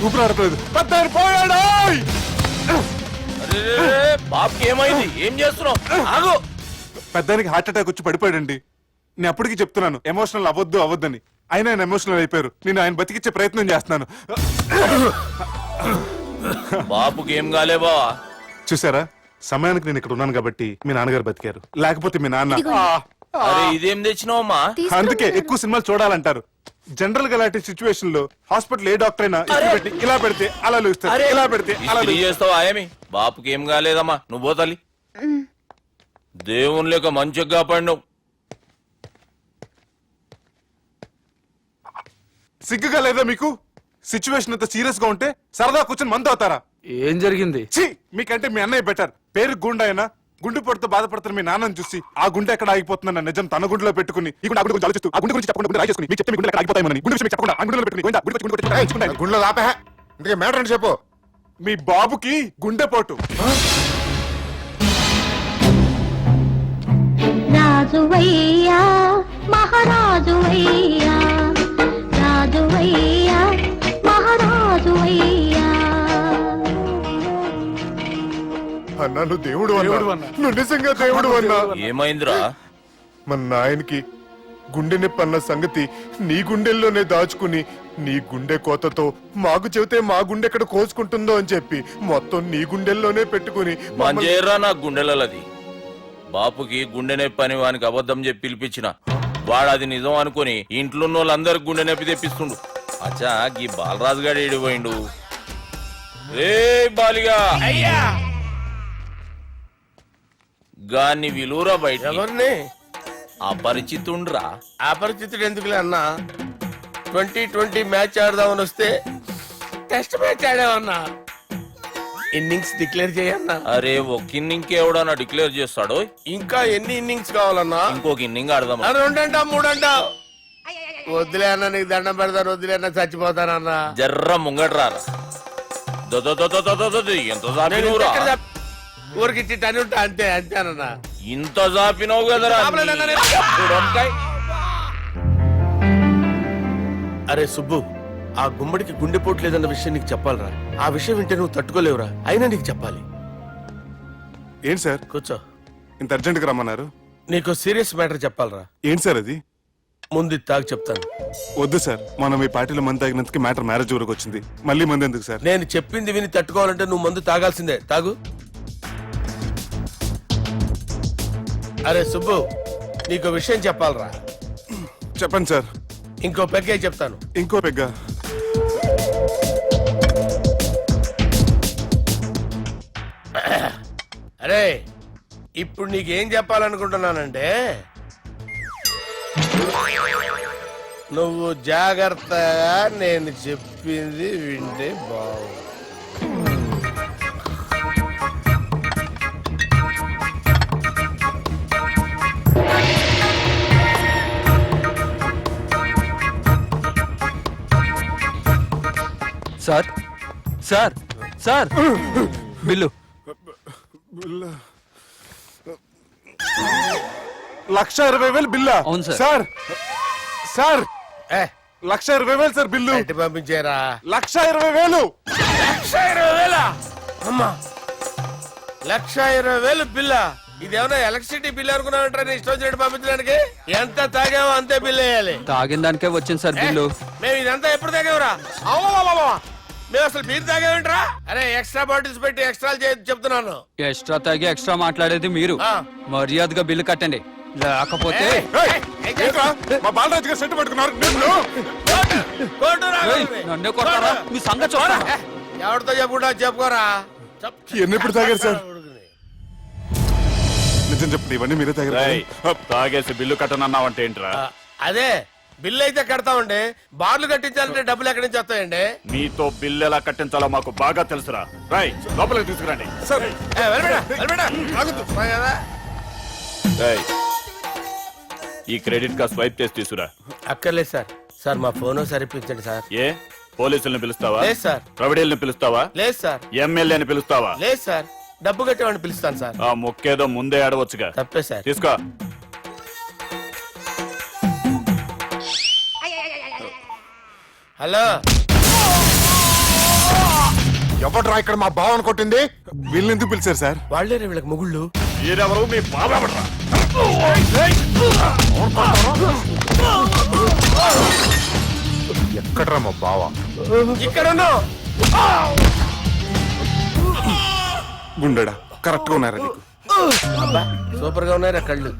పెద్ద ఆయన పోయాడు ఓయ్! అరే బాబుకి ఏమైంది? ఏం చేస్తున్నావు? ఆగు! పెద్ద ఆయనకి హార్ట్ అటాక్ వచ్చి పడిపోయాడండి. నేను అప్పటికి చెప్తున్నాను ఎమోషనల్ అవ్వద్దు అవ్వద్దని. ఆయన ఆయన ఎమోషనల్ అయిపోయారు. నేను ఆయన బతికిచ్చే ప్రయత్నం చేస్తున్నాను. బాబుకి ఏం కాలే బావా చూసారా? సమయానికి నేను ఇక్కడ ఉన్నాను కాబట్టి మీ నాన్నగారు బతికారు. లేకపోతే మీ నాన్న అరే ఇదేం తెచ్చినావమ్మా? అందుకే ఎక్కువ సినిమాలు చూడాలంటారు. జనరల్గా అలాంటి సిచ్యువేషన్లో హాస్పిటల్ ఏ డాక్టర్ అయినా పెట్టి ఇలా పెడితే అలా లూస్తారు ఇలా పెడితే అలా ఇస్త్రీ చేస్తావా ఏమి? బాపుకి ఏం కాలేదమ్మా నువ్వు పోతల్లి దేవుని లేక మంచిగా కాపాడినావు సిగ్గుగా లేదా మీకు? సిచ్యువేషన్ అంత సీరియస్గా ఉంటే సరదా కూర్చొని మందు అవుతారా ఏం జరిగింది? ఛీ! మీకంటే మీ అన్నయ్య బెటర్ పేరు గుండె అయినా గుండె పొడితో బాధపడుతున్న మీ నాన్నని చూసి ఆ గుండె ఎక్కడ ఆగిపోతుందన్న నిజం తన గుండెలో పెట్టుకుని ఈ గుండె గుండె గురించి ఆలోచిస్తూ ఆ గుండె గురించి చెప్పకుండా గుండె రాజేసుకుని మీకు చెప్తే మీ గుండె ఎక్కడ ఆగిపోతాయని గుండె విషయం చెప్పకుండా ఆ గుండెలో పెట్టుకుని గుండె కొట్టి, గుండె రాయించుకుంటాను. గుండెలో ఆపే. ఇందుకే మ్యాటర్ అని చెప్పు? మీ బాబుకి గుండెపోటు రాజువయ్యా మహారాజువయ్యా రాజువయ్యా. అన్నా నువ్వు దేవుడు అన్నా నువ్వు నిజంగా దేవుడు అన్నా. ఏమైందిరా? మన నాయనకి గుండె నొప్పి అన్న సంగతి నీ గుండెల్లోనే దాచుకుని నీ గుండె కోతతో మాకు చెబితే మా గుండె ఎక్కడ కోసుకుంటుందో అని చెప్పి మొత్తం నీ గుండెల్లోనే పెట్టుకుని మంజేరా నా గుండెలది బాపుకి గుండె నొప్పి అని వానికి అబద్ధం చెప్పి పిలిపించిన. వాడు అది నిజం అనుకుని ఇంట్లో ఉన్న వాళ్ళందరికి గుండె నొప్పి తెప్పిస్తుండు. అచ్చా గీ బాలరాజు గారు ఏడిపోయిండు రే బాలిగా! అయ్యా! గాని విలువరా బయట అపరిచితుండ్రా. అపరిచితుడు ఎందుకులే అన్నా? ట్వంటీ ట్వంటీ మ్యాచ్ ఆడదామని వస్తే టెస్ట్ మ్యాచ్ ఆడామన్నా ఇన్నింగ్స్ డిక్లేర్ చేయన్నా? అరే ఒక ఇన్నింగ్ ఎవడన్నా డిక్లేర్ చేస్తాడు? ఇంకా ఎన్ని ఇన్నింగ్స్ కావాలన్నా? ఇంకొక ఇన్నింగ్ ఆడదాం రెండంటా మూడంటా? వద్దులే అన్న నీకు దండం పెడతాను వద్దులే అన్న చచ్చిపోతానన్నా. జర్ర ముంగట్రా ఎంత ఊరికి ఇచ్చి టని ఉంటా అంతే అంతేనన్నా ఇంత జాపినవు కదరా జాపలేదన్నా నేను. ఇప్పుడు వంకాయ్. అరే సుబ్బు ఆ గుమ్మడికి గుండెపోటు లేదన్న విషయం నీకు చెప్పాలరా? ఆ విషయం వింటే నువ్వు తట్టుకోలేవురా. అయినా నీకు చెప్పాలి. ఏంటి సార్? కూర్చో. ఇంత అర్జెంట్గా రమ్మన్నారు. నీకు సీరియస్ మ్యాటర్ చెప్పాలరా? ఏంటి సార్ అది? ముందు ఇది తాగు చెప్తాను. వద్దు సార్. మనం ఈ పార్టీలో మంది తాగినందుకు మ్యాటర్ మ్యారేజ్ వరకు వచ్చింది మళ్ళీ మంది ఎందుకు సార్? నేను చెప్పింది విని తట్టుకోవాలంటే నువ్వు మందు తాగాల్సిందే. తాగు. అరే సుబ్బు నీకు విషయం చెప్పాలరా. చెప్పండి సార్. ఇంకో పెగ్గే చెప్తాను. ఇంకో పెగ్గ. అరే ఇప్పుడు నీకేం చెప్పాలనుకుంటున్నానంటే నువ్వు జాగ్రత్తగా నేను చెప్పింది వింటే బాగు సార్? Sir sir. బిల్లు. లక్ష ఇరవై వేలు బిల్లా? అవును సార్. Sir sir. ఏ లక్ష ఇరవై వేలు సార్ బిల్లు. బయట పంపించేరా. లక్ష ఇరవై వేలు. లక్ష ఇరవై వేల? అమ్మా. లక్ష ఇరవై వేలు బిల్ల. ఇదేమన్నా ఎలక్ట్రిసిటీ బిల్ అనుకున్నామంటారా నీ ఇష్టం వచ్చినట్టు పంపించడానికి? ఎంత తాగామో అంతే బిల్ వేయాలి. తాగిన దానికే వచ్చింది సార్ బిల్లు. మేము ఇదంతా ఎప్పుడు తాగామరా? అవ్వా మేము అసలు మీరు తాగామేంట్రా అరే ఎక్స్ట్రా బాటిల్స్ పెట్టి ఎక్స్ట్రా చెప్తున్నాను ఎక్స్ట్రా తాగి ఎక్స్ట్రా మాట్లాడేది మీరు ఆ. మర్యాదగా బిల్లు కట్టండి లేకపోతే ఏంట్రా? మా బాలరాజు గారు సెట్ పట్టుకున్నారు నిన్ను. కోర్టు, కోర్టు రా, ఏయ్, కోర్టు. నన్నే కొడతారా కోర్టు. మీ సంగతి చూడరా ఎవరితో చెప్పుకుంటా చెప్పుకోరా ఎప్పుడు తాగారు సార్? నిజం చెప్పండి ఇవన్నీ మీరే తాగారు కదా? తాగేసి బిల్లు కట్టనన్నావంటే ఏంట్రా అదే బిల్లు అయితే కడతామండి. బార్లు కట్టించాలంటే డబ్బులు ఎక్కడి నుంచి వస్తాయండి? మీతో బిల్లు ఎలా కట్టించాలో మాకు బాగా తెలుసురా. రై లోపలికి తీసుకురండి. రేయ్, ఈ క్రెడిట్ కార్డ్ స్వైప్ చేసి తీసుకురా. అక్కర్లేదు సార్. సార్ మా ఫోన్ సరిపించండి సార్. ఏ? పోలీసుల్ని పిలుస్తావా? లేదు సార్. ప్రొవిడీల్ని పిలుస్తావా? లేదు సార్. ఎమ్మెల్యేని పిలుస్తావా? లేదు సార్. డబ్బు కట్టేవాడిని పిలుస్తాను సార్. ఆ ముక్కేదో ముందే ఆడవచ్చుగా. తప్పే సార్. తీసుకో. హలో. ఎవడ్రా ఇక్కడ మా బావని కొట్టింది? వీళ్ళని ఎందుకు పిలిచారు సార్? వాళ్ళేరే వీళ్ళకి మొగుళ్ళు? మీరెవరు మీ బాబెవరా ఎక్కడ్రా మా బావ? ఇక్కడ ఉన్నావు గుండెడా? కరెక్ట్గా ఉన్నారా నీకు? సూపర్గా ఉన్నారా కళ్ళు.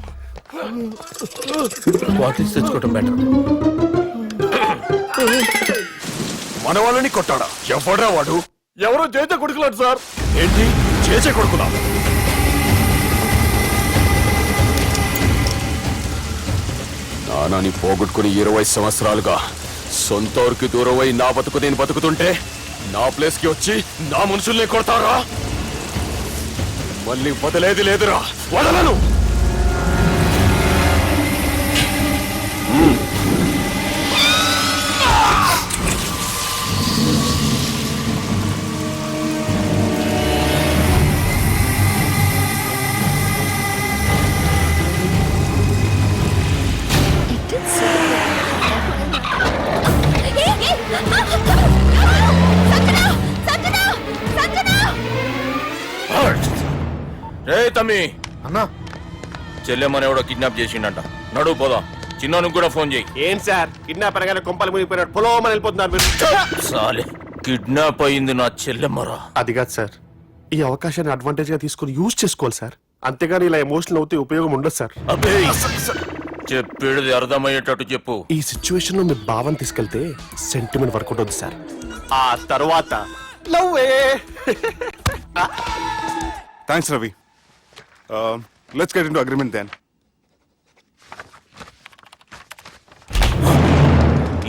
బాటిల్స్ తెచ్చుకోవటం బెటర్ మన వాళ్ళని కొట్టాడా? ఎవడ్రా వాడు? ఎవరో చేసే కొడుకులాడు సార్. ఏంటి? చేసే కొడుకులా? నానాని పోగొట్టుకుని ఇరవై సంవత్సరాలుగా సొంత ఊరికి దూరమై నా బతుకు నేను బతుకుతుంటే నా ప్లేస్కి వచ్చి నా మనుషుల్ని కొడతారా? మళ్ళీ వదిలేది లేదురా. వదలను! తమ్మి. అన్నా. చెల్లెమ్మని ఎవడో కిడ్నాప్ చేసిండంట. నడువు పోదాం. చిన్నోనికి కూడా ఫోన్ చేయి. ఏం సార్? కిడ్నాప్ అనగానే కొంపలు మునిగిపోయినట్టు పొలం వెళ్ళిపోతున్నారు మీరు. సాలే కిడ్నాప్ అయింది నా చెల్లెమ్మరా. అది కాదు సార్. ఈ అవకాశాన్ని అడ్వాంటేజ్గా తీసుకుని యూజ్ చేసుకోవాలి సార్. అంతేగాని ఇలా ఎమోషనల్ అవుతే ఉపయోగం ఉండదు సార్. అబ్బే. చెప్పేది అర్థమయ్యేటట్టు చెప్పు. ఈ సిచ్యువేషన్లో మీ భావం తీసుకెళ్తే సెంటిమెంట్ వర్కౌట్ అవుతుంది సార్. ఆ తర్వాత. లవ్వే. Thanks Ravi let's get in agreement then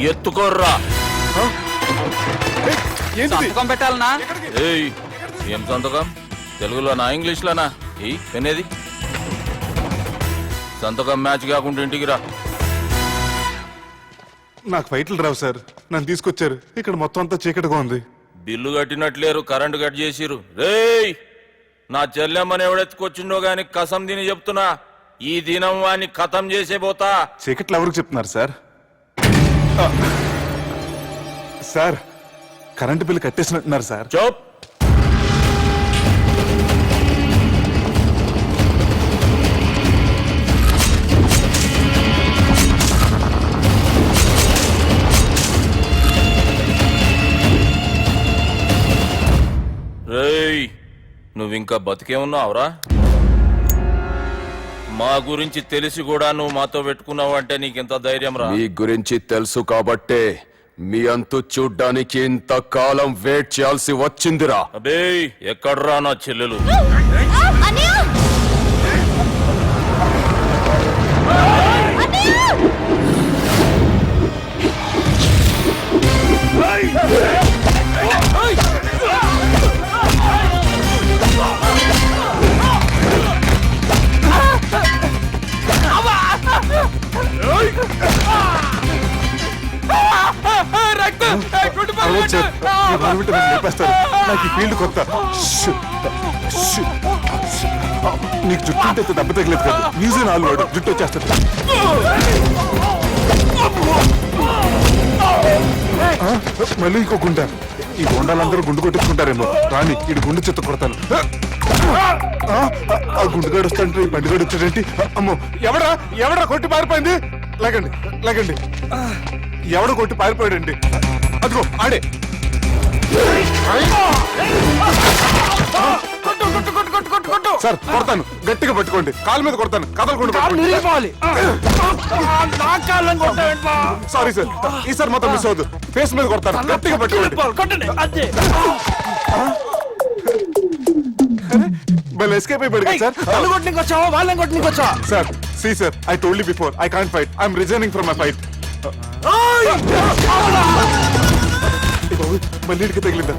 ఎత్తుకోర్రా. సంతకం పెట్టాలనా? ఏయ్ ఏం సంతకం? తెలుగులోనా ఇంగ్లీష్లోనా? ఏయ్ పెనేది సంతకం మ్యాచ్ కాకుండా ఇంటికి రా. నాకు ఫైట్లు రావు సార్. నన్ను తీసుకొచ్చారు. ఇక్కడ మొత్తం అంతా చీకటిగా ఉంది. బిల్లు కట్టినట్లేరు కరెంటు కట్ చేసిరు రేయ్! నా చెల్లెమ్మని ఎవడెత్తుకొచ్చిండో గాని కసం తిని చెప్తున్నా ఈ దినం వాణ్ణి కథం చేసే పోతా. చీకట్లు ఎవరికి చెప్తున్నారు సార్? సార్ కరెంటు బిల్లు కట్టేసినట్టున్నారు సార్. చోప్! నువ్వింకా బతికే ఉన్నావురా మా గురించి తెలిసి కూడా నువ్వు మాతో పెట్టుకున్నావంటే నీకెంత ధైర్యం రా మీ గురించి తెలుసు కాబట్టే మీ అంతు చూడ్డానికి ఇంతకాలం వెయిట్ చేయాల్సి వచ్చిందిరా. అబే ఎక్కడ్రా నా చెల్లెలు? అరవద్దు గవర్నమెంట్ నాకు ఈ ఫీల్డ్ కొత్త. నీకు జుట్టు ఉంటే దెబ్బ తగిలేదు కదా. న్యూజే నాలుగు వాడు జుట్టు వచ్చేస్తాడు. మళ్ళీ ఇంకో గుండె. ఈ గుండాలందరూ గుండు కొట్టించుకుంటారేమో. రాని ఇటు గుండు చెత్త కొడతాను. ఆ, ఆ గుండుగాడు వస్తాంటే ఈ బండిగాడు వచ్చాడంటే? అమ్మో ఎవడా ఎవడా కొట్టి పారిపోయింది? లేకండి లేకండి ఎవడ కొట్టి పారిపోయాడండి? అదిగో ఆడే. సార్ కొడతాను. గట్టిగా పట్టుకోండి. కాలు మీద కొడతాను. కదలకుండా సారీ సార్. ఈసారి మొత్తం మిస్ అవద్దు ఫేస్ మీద కొడతాను. గట్టిగా పట్టుకోండి. ఎస్కేప్ అయిపోయాడు కదా sir? Sir see sir I told before I can't fight I'm resigning from my fight మళ్ళీ ఇడికి తగిలిందా?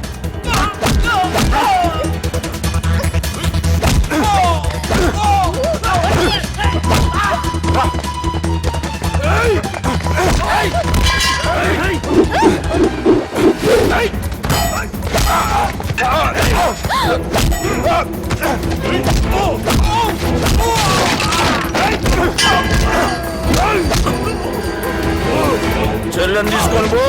చెల్లెని తీసుకొని పో.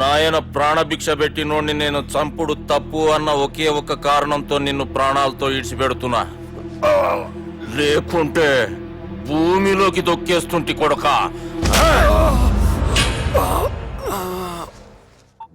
నాయన ప్రాణభిక్ష పెట్టినోడిని నేను చంపుడు తప్పు అన్న ఒకే ఒక కారణంతో నిన్ను ప్రాణాలతో ఇడిచిపెడుతున్నా లేకుంటే భూమిలోకి దొక్కేస్తుంటి కొడక.